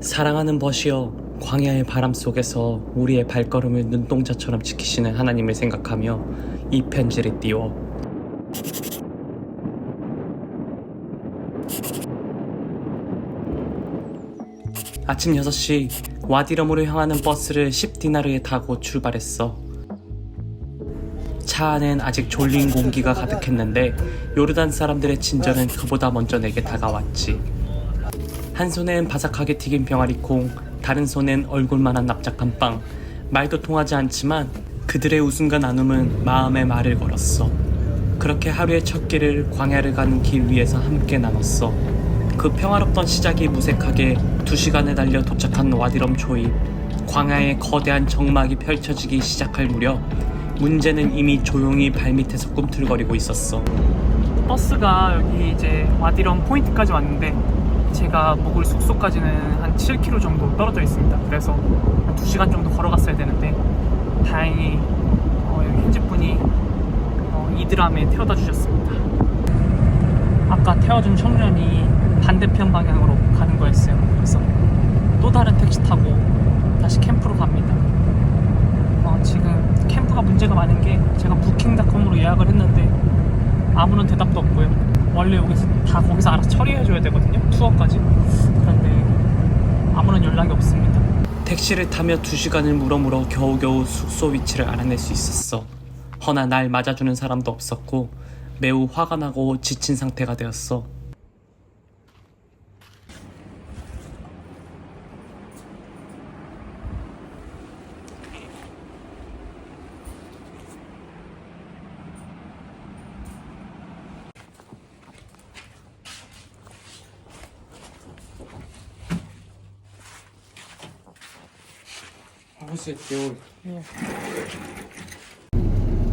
사랑하는 버시여 광야의 바람 속에서 우리의 발걸음을 눈동자처럼 지키시는 하나님을 생각하며 이 편지를 띄워. 아침 6시 와디럼으로 향하는 버스를 10디나르에 타고 출발했어. 차 안엔 아직 졸린 공기가 가득했는데 요르단 사람들의 친절은 그보다 먼저 내게 다가왔지 한 손엔 바삭하게 튀긴 병아리콩, 다른 손엔 얼굴만한 납작한 빵. 말도 통하지 않지만 그들의 웃음과 나눔은 마음에 말을 걸었어. 그렇게 하루의 첫 길을 광야를 가는 길 위에서 함께 나눴어. 그 평화롭던 시작이 무색하게 두 시간을 달려 도착한 와디럼 초입. 광야의 거대한 정막이 펼쳐지기 시작할 무렵 문제는 이미 조용히 발밑에서 꿈틀거리고 있었어. 버스가 여기 이제 와디럼 포인트까지 왔는데 제가 묵을 숙소까지는 한 7km 정도 떨어져 있습니다. 그래서 한 2시간 정도 걸어갔어야 되는데 다행히 어, 여기 현지 분이 어, 이드람에 태워다 주셨습니다. 아까 태워준 청년이 반대편 방향으로 가는 거였어요. 그래서 또 다른 택시 타고 다시 캠프로 갑니다. 어, 지금 캠프가 문제가 많은 게 제가 부킹닷컴으로 예약을 했는데 아무런 대답도 없고요. 원래 여기서 다 거기서 알아서 처리해줘야 되거든요. 투어까지. 그런데 아무런 연락이 없습니다. 택시를 타며 두 시간을 물어물어 겨우겨우 숙소 위치를 알아낼 수 있었어. 허나 날 맞아주는 사람도 없었고 매우 화가 나고 지친 상태가 되었어.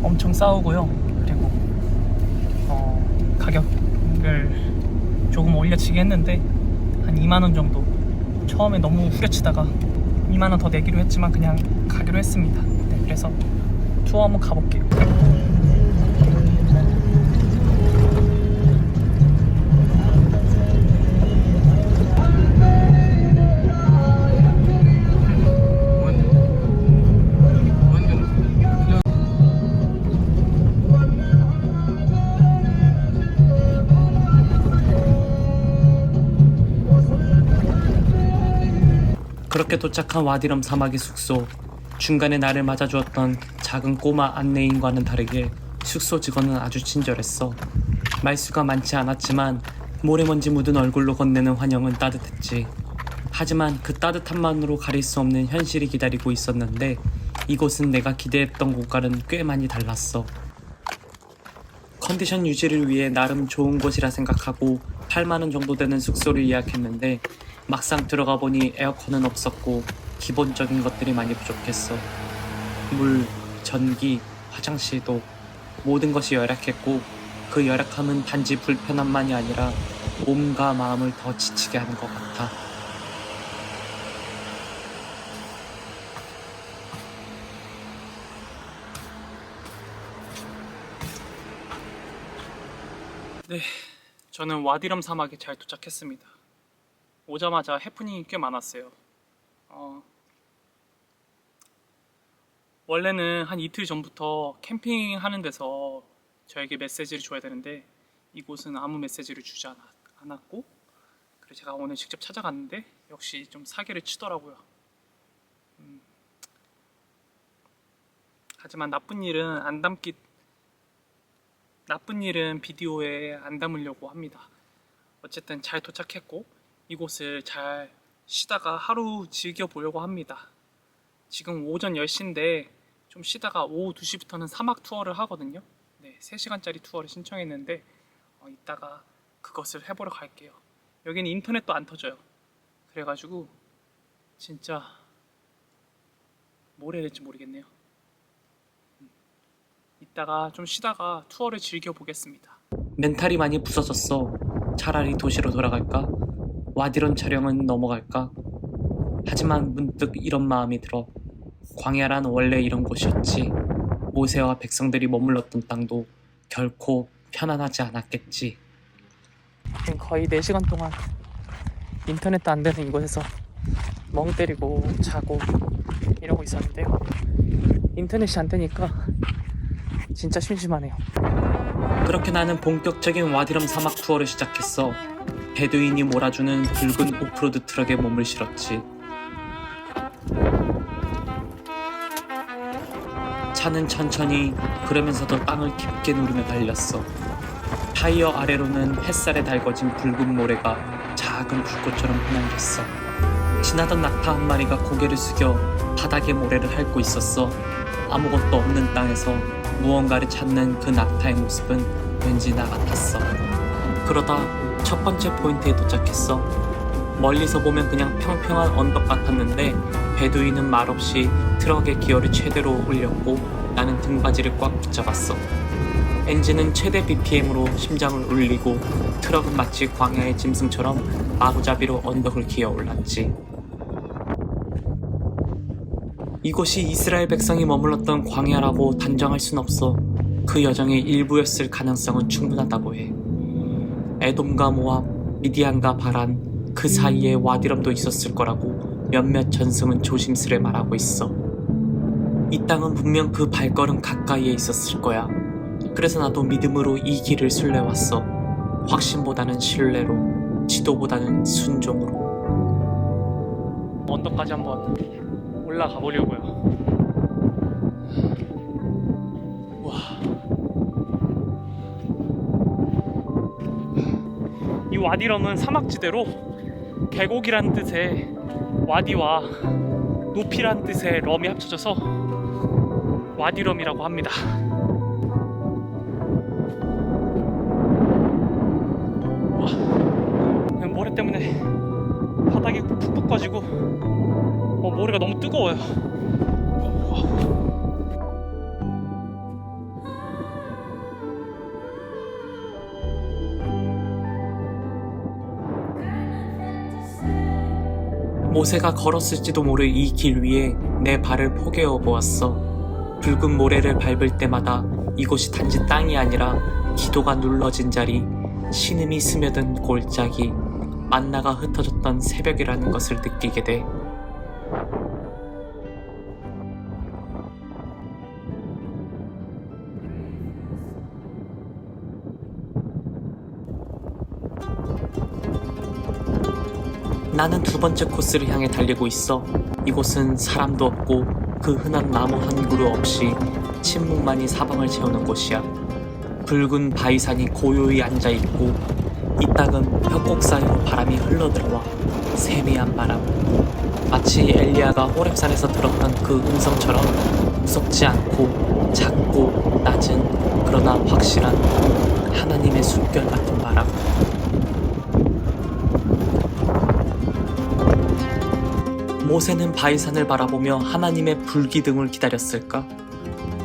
엄청 싸우고요. 그리고 어, 가격을 조금 올려치기 했는데 한 2만 원 정도. 처음에 너무 후려치다가 2만 원 더 내기로 했지만 그냥 가기로 했습니다. 네, 그래서 투어 한번 가볼게요. 그렇게 도착한 와디럼 사막의 숙소. 중간에 나를 맞아주었던 작은 꼬마 안내인과는 다르게 숙소 직원은 아주 친절했어. 말수가 많지 않았지만 모래먼지 묻은 얼굴로 건네는 환영은 따뜻했지. 하지만 그 따뜻함만으로 가릴 수 없는 현실이 기다리고 있었는데 이곳은 내가 기대했던 곳과는 꽤 많이 달랐어. 컨디션 유지를 위해 나름 좋은 곳이라 생각하고 8만원 정도 되는 숙소를 예약했는데 막상 들어가 보니 에어컨은 없었고 기본적인 것들이 많이 부족했어. 물, 전기, 화장실도 모든 것이 열악했고 그 열악함은 단지 불편함만이 아니라 몸과 마음을 더 지치게 하는 것 같아. 네, 저는 와디럼 사막에 잘 도착했습니다. 오자마자 해프닝이 꽤 많았어요. 어, 원래는 한 이틀 전부터 캠핑하는 데서 저에게 메시지를 줘야 되는데 이곳은 아무 메시지를 주지 않- 않았고 그래서 제가 오늘 직접 찾아갔는데 역시 좀 사기를 치더라고요. 음, 하지만 나쁜 일은 안 담기 나쁜 일은 비디오에 안 담으려고 합니다. 어쨌든 잘 도착했고 이곳을 잘 쉬다가 하루 즐겨 보려고 합니다. 지금 오전 10시인데 좀 쉬다가 오후 2시부터는 사막 투어를 하거든요. 네, 3시간짜리 투어를 신청했는데 어, 이따가 그것을 해보러 갈게요. 여기는 인터넷도 안 터져요. 그래가지고 진짜 뭘 해야 될지 모르겠네요. 이따가 좀 쉬다가 투어를 즐겨 보겠습니다. 멘탈이 많이 부서졌어. 차라리 도시로 돌아갈까? 와디럼 촬영은 넘어갈까? 하지만 문득 이런 마음이 들어. 광야란 원래 이런 곳이었지. 모세와 백성들이 머물렀던 땅도 결코 편안하지 않았겠지. 지금 거의 4시간 동안 인터넷도 안 되는 이곳에서 멍 때리고 자고 이러고 있었는데요. 인터넷이 안 되니까 진짜 심심하네요. 그렇게 나는 본격적인 와디럼 사막 투어를 시작했어. 베두인이 몰아주는 붉은 오프로드 트럭에 몸을 실었지. 차는 천천히 그러면서도 땅을 깊게 누르며 달렸어. 타이어 아래로는 햇살에 달궈진 붉은 모래가 작은 불꽃처럼 흩날렸어. 지나던 낙타 한 마리가 고개를 숙여 바닥에 모래를 핥고 있었어. 아무것도 없는 땅에서 무언가를 찾는 그 낙타의 모습은 왠지 나 같았어. 그러다 첫 번째 포인트에 도착했어. 멀리서 보면 그냥 평평한 언덕 같았는데 베두인은 말없이 트럭의 기어를 최대로 올렸고 나는 등받이를 꽉 붙잡았어. 엔진은 최대 BPM으로 심장을 울리고 트럭은 마치 광야의 짐승처럼 마구잡이로 언덕을 기어 올랐지. 이곳이 이스라엘 백성이 머물렀던 광야라고 단정할 순 없어. 그 여정의 일부였을 가능성은 충분하다고 해. 에돔과 모압, 미디안과 바란, 그 사이에 와디럼도 있었을 거라고 몇몇 전승은 조심스레 말하고 있어. 이 땅은 분명 그 발걸음 가까이에 있었을 거야. 그래서 나도 믿음으로 이 길을 순례왔어. 확신보다는 신뢰로, 지도보다는 순종으로. 언덕까지 한번 올라가 보려고요. 와. 와디럼은 사막지대로 계곡이란 뜻의 와디와 높이란 뜻의 럼이 합쳐져서 와디럼이라고 합니다. 모세가 걸었을지도 모를 이 길 위에 내 발을 포개어 보았어. 붉은 모래를 밟을 때마다 이곳이 단지 땅이 아니라 기도가 눌러진 자리, 신음이 스며든 골짜기, 만나가 흩어졌던 새벽이라는 것을 느끼게 돼. 나는 두 번째 코스를 향해 달리고 있어. 이곳은 사람도 없고 그 흔한 나무 한 그루 없이 침묵만이 사방을 채우는 곳이야. 붉은 바위산이 고요히 앉아 있고 이 땅은 협곡 사이로 바람이 흘러들어와 세미한 바람. 마치 엘리야가 호렙산에서 들었던 그 음성처럼 무섭지 않고 작고 낮은 그러나 확실한 하나님의 숨결 같은 바람. 모세는 바이산을 바라보며 하나님의 불기둥을 기다렸을까?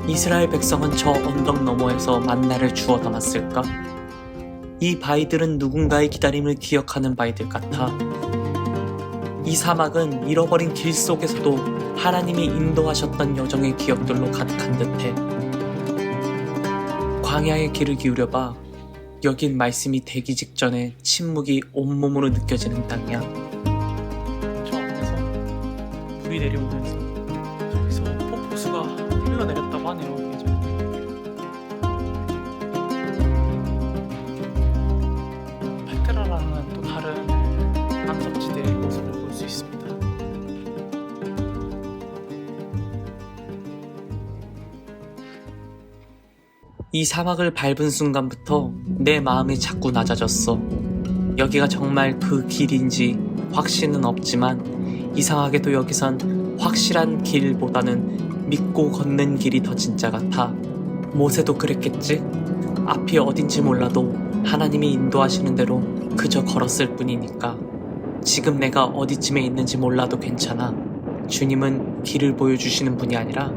이스라엘 백성은 저 언덕 너머에서 만나를 주워 담았을까? 이 바위들은 누군가의 기다림을 기억하는 바위들 같아. 이 사막은 잃어버린 길 속에서도 하나님이 인도하셨던 여정의 기억들로 가득한 듯해. 광야의 길을 기울여봐. 여긴 말씀이 되기 직전에 침묵이 온몸으로 느껴지는 땅이야. 내려오면서 저기서 폭포수가 흘러내렸다고 하네요. 페트라라는 또 다른 남석지대의 모습을 볼 수 있습니다. 이 사막을 밟은 순간부터 내 마음이 자꾸 낮아졌어. 여기가 정말 그 길인지 확신은 없지만 이상하게도 여기선 확실한 길보다는 믿고 걷는 길이 더 진짜 같아. 모세도 그랬겠지? 앞이 어딘지 몰라도 하나님이 인도하시는 대로 그저 걸었을 뿐이니까. 지금 내가 어디쯤에 있는지 몰라도 괜찮아. 주님은 길을 보여주시는 분이 아니라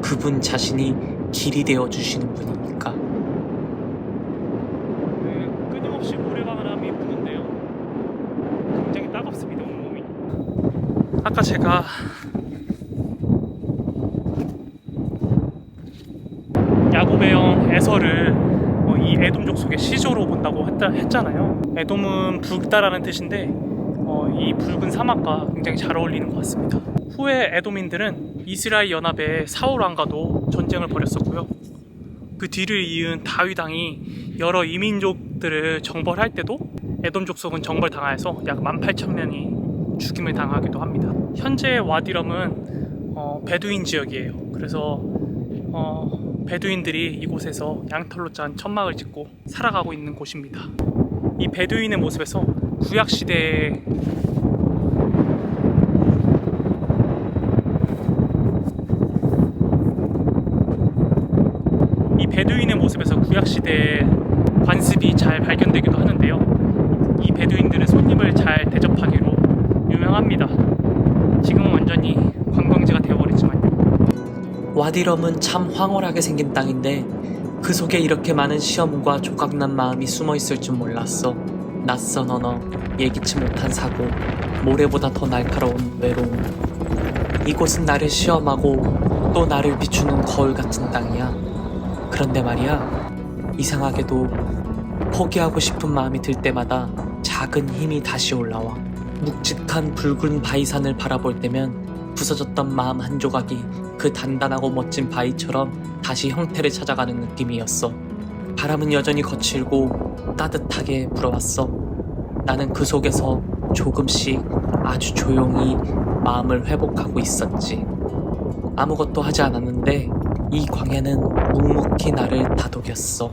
그분 자신이 길이 되어 주시는 분이니까. 그 끊임없이 모래바람이 부는데요. 굉장히 따갑습니다 온몸이. 아까 제가 형 에서를 어, 이 에돔 족 속의 시조로 본다고 했잖아요. 에돔은 붉다라는 뜻인데 어, 이 붉은 사막과 굉장히 잘 어울리는 것 같습니다. 후에 에돔인들은 이스라엘 연합의 사울 왕과도 전쟁을 벌였었고요. 그 뒤를 이은 다윗 왕이 여러 이민족들을 정벌할 때도 에돔 족속은 정벌당하여서 약 18,000명이 죽임을 당하기도 합니다. 현재 와디럼은 어, 베두인 지역이에요. 그래서 어, 베두인들이 이곳에서 양털로 짠 천막을 짓고 살아가고 있는 곳입니다. 이 베두인의 모습에서 구약 시대의 이 베두인의 모습에서 구약 시대의 관습이 잘 발견되기도 하는데요. 이 베두인들은 손님을 잘 대접하기로 유명합니다. 지금은 완전히 관광지가 되어버렸지만요. 와디럼은 참 황홀하게 생긴 땅인데 그 속에 이렇게 많은 시험과 조각난 마음이 숨어 있을 줄 몰랐어. 낯선 언어, 예기치 못한 사고, 모래보다 더 날카로운 외로움. 이곳은 나를 시험하고 또 나를 비추는 거울 같은 땅이야. 그런데 말이야, 이상하게도 포기하고 싶은 마음이 들 때마다 작은 힘이 다시 올라와. 묵직한 붉은 바위산을 바라볼 때면 부서졌던 마음 한 조각이 그 단단하고 멋진 바위처럼 다시 형태를 찾아가는 느낌이었어. 바람은 여전히 거칠고 따뜻하게 불어왔어. 나는 그 속에서 조금씩 아주 조용히 마음을 회복하고 있었지. 아무것도 하지 않았는데 이 광야는 묵묵히 나를 다독였어.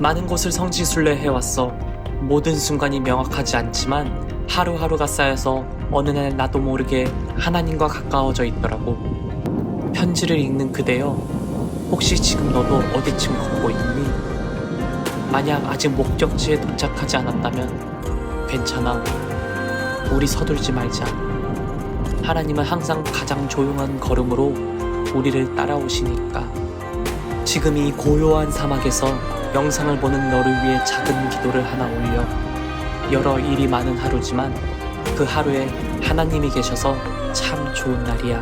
많은 곳을 성지순례 해왔어. 모든 순간이 명확하지 않지만 하루하루가 쌓여서 어느 날 나도 모르게 하나님과 가까워져 있더라고. 편지를 읽는 그대여, 혹시 지금 너도 어디쯤 걷고 있니? 만약 아직 목적지에 도착하지 않았다면 괜찮아. 우리 서둘지 말자. 하나님은 항상 가장 조용한 걸음으로 우리를 따라오시니까. 지금 이 고요한 사막에서 영상을 보는 너를 위해 작은 기도를 하나 올려. 여러 일이 많은 하루지만 그 하루에 하나님이 계셔서 참 좋은 날이야.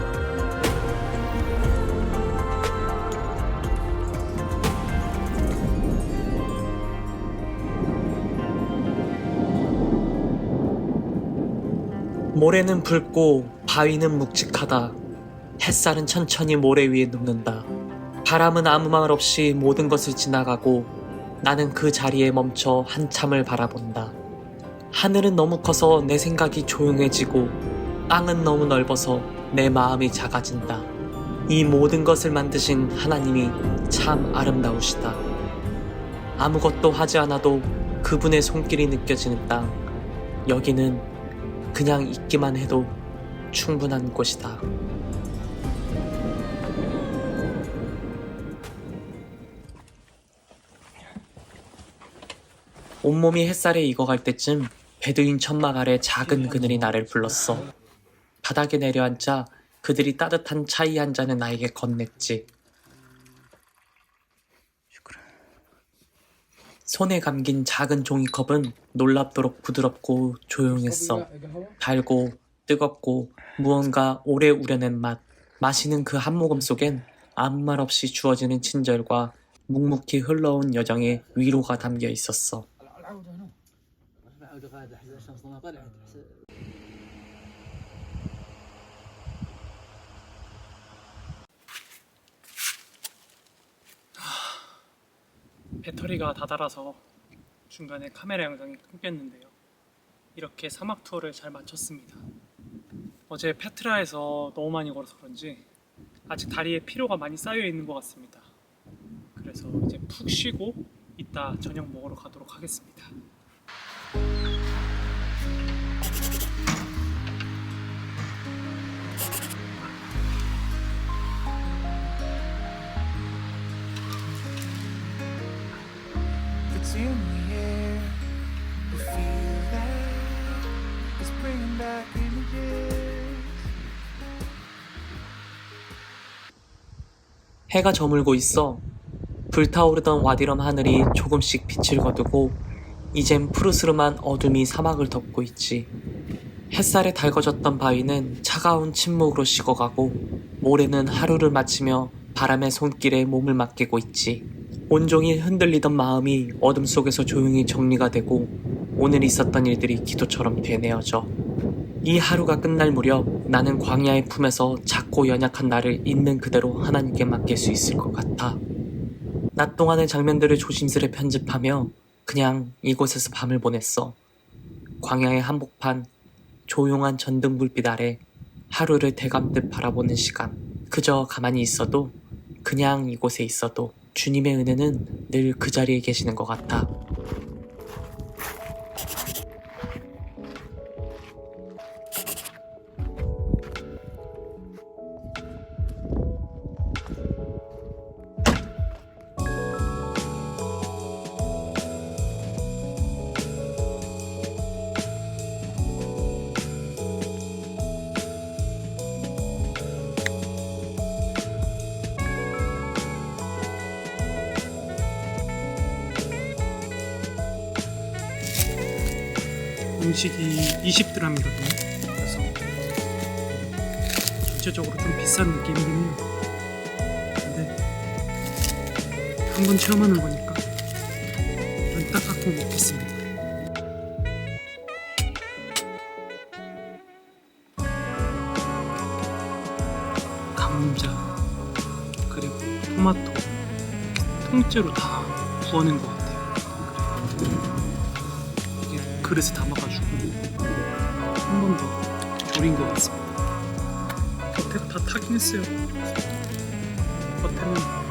모래는 붉고 바위는 묵직하다. 햇살은 천천히 모래 위에 눕는다. 바람은 아무 말 없이 모든 것을 지나가고 나는 그 자리에 멈춰 한참을 바라본다. 하늘은 너무 커서 내 생각이 조용해지고 땅은 너무 넓어서 내 마음이 작아진다. 이 모든 것을 만드신 하나님이 참 아름다우시다. 아무것도 하지 않아도 그분의 손길이 느껴지는 땅. 여기는 그냥 있기만 해도 충분한 곳이다. 온몸이 햇살에 익어갈 때쯤 베두인 천막 아래 작은 그늘이 나를 불렀어. 바닥에 내려앉자 그들이 따뜻한 차이 한 잔을 나에게 건넸지. 손에 감긴 작은 종이컵은 놀랍도록 부드럽고 조용했어. 달고 뜨겁고 무언가 오래 우려낸 맛. 마시는 그 한 모금 속엔 아무 말 없이 주어지는 친절과 묵묵히 흘러온 여정의 위로가 담겨 있었어. bana بس배터리가 네. 아, 다 닳아서 중간에 카메라 영상이 끊겼는데요. 이렇게 사막 투어를 잘 마쳤습니다. 어제 페트라에서 너무 많이 걸어서 그런지 아직 다리에 피로가 많이 쌓여 있는 것 같습니다. 그래서 이제 푹 쉬고 이따 저녁 먹으러 가도록 하겠습니다. 해가 저물고 있어 불타오르던 와디럼 하늘이 조금씩 빛을 거두고 이젠 푸르스름한 어둠이 사막을 덮고 있지. 햇살에 달궈졌던 바위는 차가운 침묵으로 식어가고 모래는 하루를 마치며 바람의 손길에 몸을 맡기고 있지. 온종일 흔들리던 마음이 어둠 속에서 조용히 정리가 되고 오늘 있었던 일들이 기도처럼 되뇌어져. 이 하루가 끝날 무렵 나는 광야의 품에서 작고 연약한 나를 있는 그대로 하나님께 맡길 수 있을 것 같아. 낮 동안의 장면들을 조심스레 편집하며 그냥 이곳에서 밤을 보냈어. 광야의 한복판, 조용한 전등 불빛 아래 하루를 대감듯 바라보는 시간. 그저 가만히 있어도, 그냥 이곳에 있어도 주님의 은혜는 늘 그 자리에 계시는 것 같아. 음식이 20드람이거든요. 그래서 전체적으로 좀 비싼 느낌이긴 해요. 근데 한번 체험하는 거니까 좀딱 갖고 먹겠습니다. 감자 그리고 토마토 통째로 다 구워낸 것 같아요. 그릇에 담아가지고 한번더 졸인 것 같습니다. 겉에가 다 타긴 했어요. 겉에는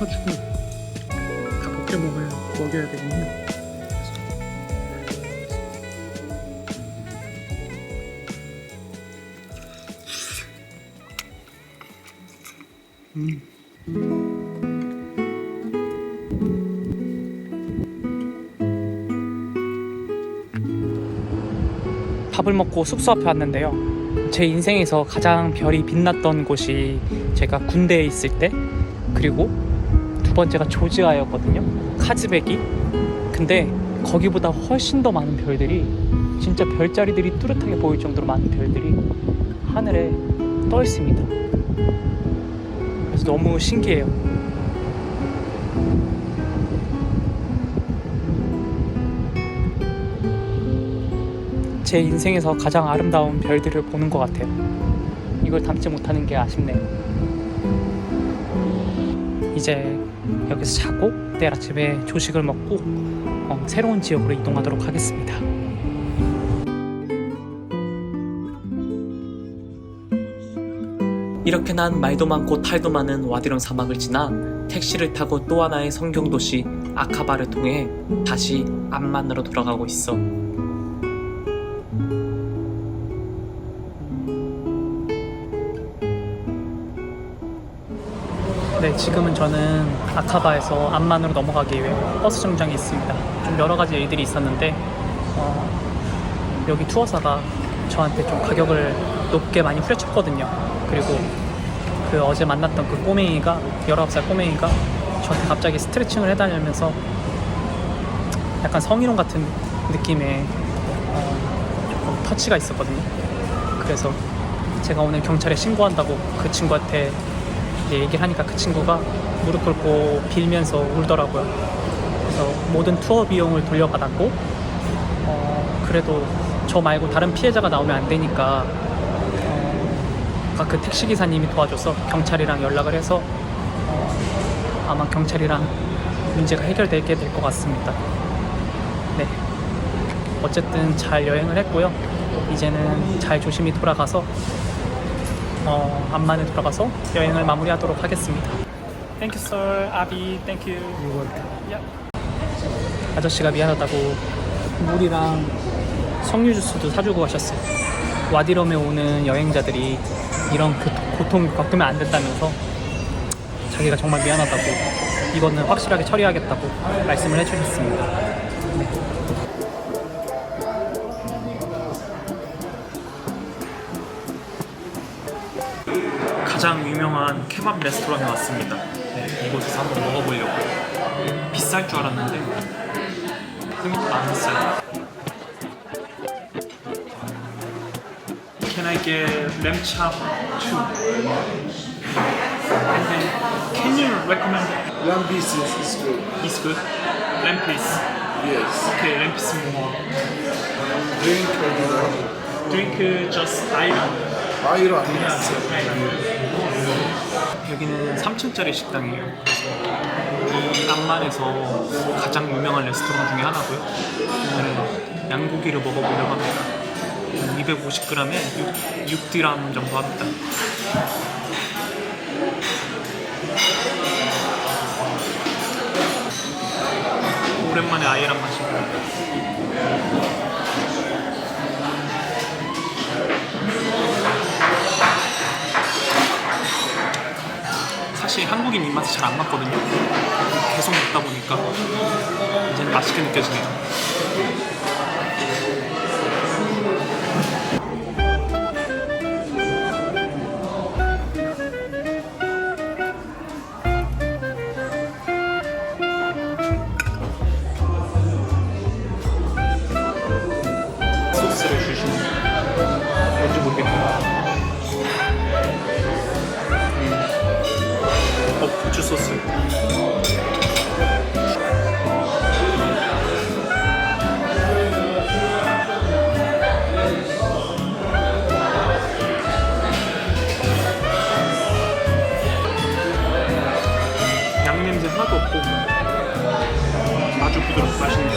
타가지고 다 벗겨 먹어야 먹여야. 음. 밥을 먹고 숙소 앞에 왔는데요. 제 인생에서 가장 별이 빛났던 곳이 제가 군대에 있을 때 그리고 두 번째가 조지아였거든요. 카즈백이. 근데 거기보다 훨씬 더 많은 별들이 진짜 별자리들이 뚜렷하게 보일 정도로 많은 별들이 하늘에 떠 있습니다. 그래서 너무 신기해요. 제 인생에서 가장 아름다운 별들을 보는 것 같아요. 이걸 담지 못하는 게 아쉽네요. 이제 여기서 자고 내일 아침에 조식을 먹고 어, 새로운 지역으로 이동하도록 하겠습니다. 이렇게 난 말도 많고 탈도 많은 와디론 사막을 지나 택시를 타고 또 하나의 성경 도시 아카바를 통해 다시 암만으로 돌아가고 있어. 지금은 저는 아카바에서 암만으로 넘어가기 위해 버스 정장에 있습니다. 좀 여러 가지 일들이 있었는데 어, 여기 투어사가 저한테 좀 가격을 높게 많이 후려쳤거든요. 그리고 그 어제 만났던 그 꼬맹이가 19살 꼬맹이가 저한테 갑자기 스트레칭을 해달라면서 약간 성희롱 같은 느낌의 어, 터치가 있었거든요. 그래서 제가 오늘 경찰에 신고한다고 그 친구한테 얘기를 하니까 그 친구가 무릎 꿇고 빌면서 울더라고요. 그래서 모든 투어 비용을 돌려받았고, 어, 그래도 저 말고 다른 피해자가 나오면 안 되니까, 어, 아까 그 택시 기사님이 도와줘서 경찰이랑 연락을 해서 어, 아마 경찰이랑 문제가 해결되게 될 것 같습니다. 네. 어쨌든 잘 여행을 했고요. 이제는 잘 조심히 돌아가서 어, 암만에 들어가서 여행을 마무리하도록 하겠습니다. Thank you, sir. 아비, thank you. You're welcome. Yeah. 아저씨가 미안하다고 물이랑 석류 주스도 사주고 가셨어요. 와디럼에 오는 여행자들이 이런 그 고통 겪으면 안 된다면서 자기가 정말 미안하다고 이거는 확실하게 처리하겠다고 말씀을 해주셨습니다. 유명한 케밥 레스토랑에 왔습니다. 네, 이곳에서 한번 먹어보려고. 비쌀 줄 알았는데 생각보다 안 비싸요. Can I get lamb chop too? And then, can you recommend Lamb pieces is good. is good? Lamb piece. Yes. Okay, lamb piece more. Drink or dinner. Drink uh, just iron. Ayran. Yes. 여기는 3층짜리 식당이에요. 이 암만에서 가장 유명한 레스토랑 중에 하나고요. 오늘 양고기를 먹어보려고 합니다. 250g에 6, 6디람 정도 합니다. 오랜만에 아이랑 마시고 사실 한국인 입맛에 잘 안 맞거든요. 계속 먹다 보니까 이제는 맛있게 느껴지네요. 맛있어요.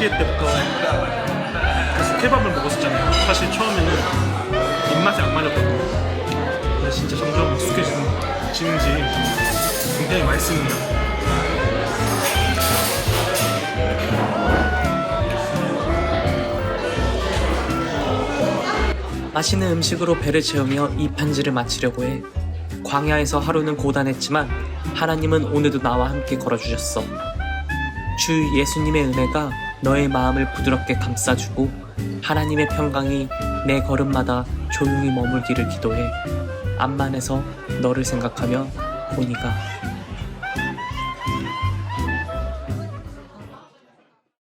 튀르키예 때부터 계속 케밥을 먹었었잖아요. 사실 처음에는 입맛에 안 맞았거든요. 근데 진짜 점점 익숙해지는지 굉장히 맛있습니다. 맛있는 음식으로 배를 채우며 이 편지를 마치려고 해. 광야에서 하루는 고단했지만 하나님은 오늘도 나와 함께 걸어주셨어. 주 예수님의 은혜가 너의 마음을 부드럽게 감싸주고 하나님의 평강이 내 걸음마다 조용히 머물기를 기도해. 암만에서 너를 생각하며 고니가